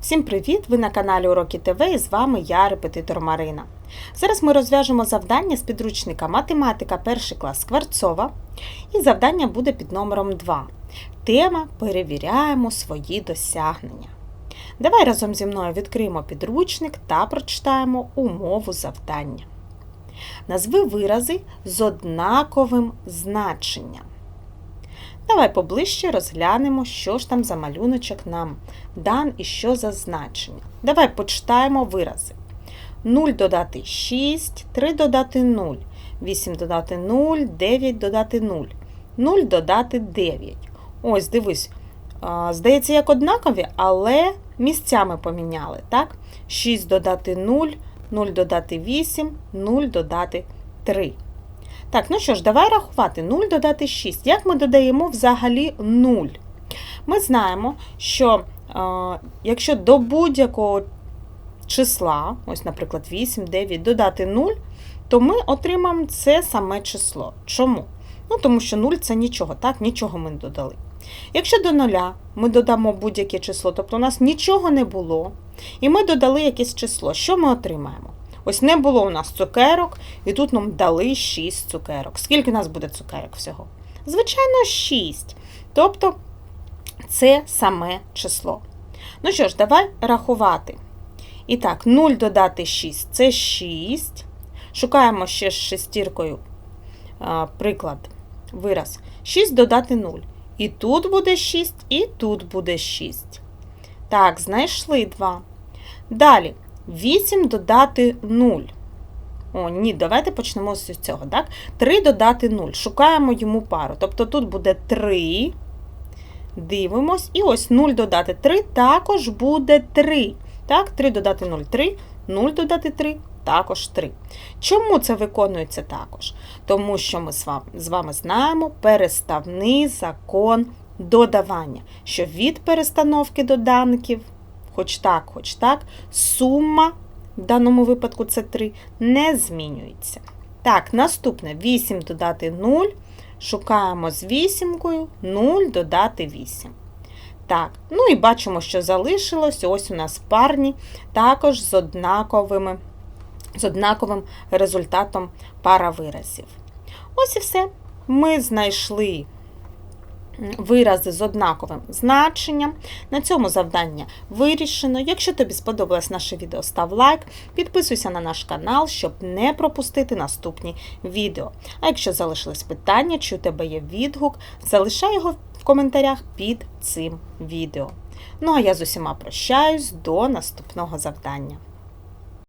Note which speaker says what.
Speaker 1: Всім привіт! Ви на каналі Уроки ТВ і з вами я, репетитор Марина. Зараз ми розв'яжемо завдання з підручника Математика 1 клас Скворцова. І завдання буде під номером 2. Тема Перевіряємо свої досягнення. Давай разом зі мною відкриємо підручник та прочитаємо умову завдання. Назви вирази з однаковим значенням. Давай поближче розглянемо, що ж там за малюночок нам дан і що за значення. Давай почитаємо вирази. 0 додати 6, 3 додати 0, 8 додати 0, 9 додати 0, 0 додати 9. Ось, дивись, здається, як однакові, але місцями поміняли, так? 6 додати 0, 0 додати 8, 0 додати 3. Так, ну що ж, давай рахувати 0 додати 6. Як ми додаємо взагалі 0? Ми знаємо, що е, якщо до будь-якого числа, ось, наприклад, 8, 9, додати 0, то ми отримаємо це саме число. Чому? Ну, тому що 0 це нічого, так, нічого ми не додали. Якщо до нуля ми додамо будь-яке число, тобто у нас нічого не було, і ми додали якесь число, що ми отримаємо? Ось не було у нас цукерок, і тут нам дали 6 цукерок. Скільки у нас буде цукерок всього? Звичайно, 6. Тобто це саме число. Ну що ж, давай рахувати. І так, 0 додати 6 це 6. Шукаємо ще з шестіркою приклад, вираз. 6 додати 0. І тут буде 6, і тут буде 6. Так, знайшли 2. Далі. 8 додати 0. О, ні, давайте почнемо з цього. так? 3 додати 0. Шукаємо йому пару. Тобто тут буде 3. Дивимось. І ось 0 додати 3 також буде 3. Так, 3 додати 0 3, 0 додати 3 також 3. Чому це виконується також? Тому що ми з вами знаємо переставний закон додавання, що від перестановки доданків хоч так, хоч так, сума, в даному випадку це 3, не змінюється. Так, наступне 8 додати 0. Шукаємо з вісімкою 0 додати 8. Так, ну і бачимо, що залишилось. Ось у нас парні, також з однаковими, з однаковим результатом пара виразів. Ось і все. Ми знайшли вирази з однаковим значенням. На цьому завдання вирішено. Якщо тобі сподобалось наше відео, став лайк, підписуйся на наш канал, щоб не пропустити наступні відео. А якщо залишились питання, чи у тебе є відгук, залишай його в коментарях під цим відео. Ну а я з усіма прощаюсь до наступного завдання.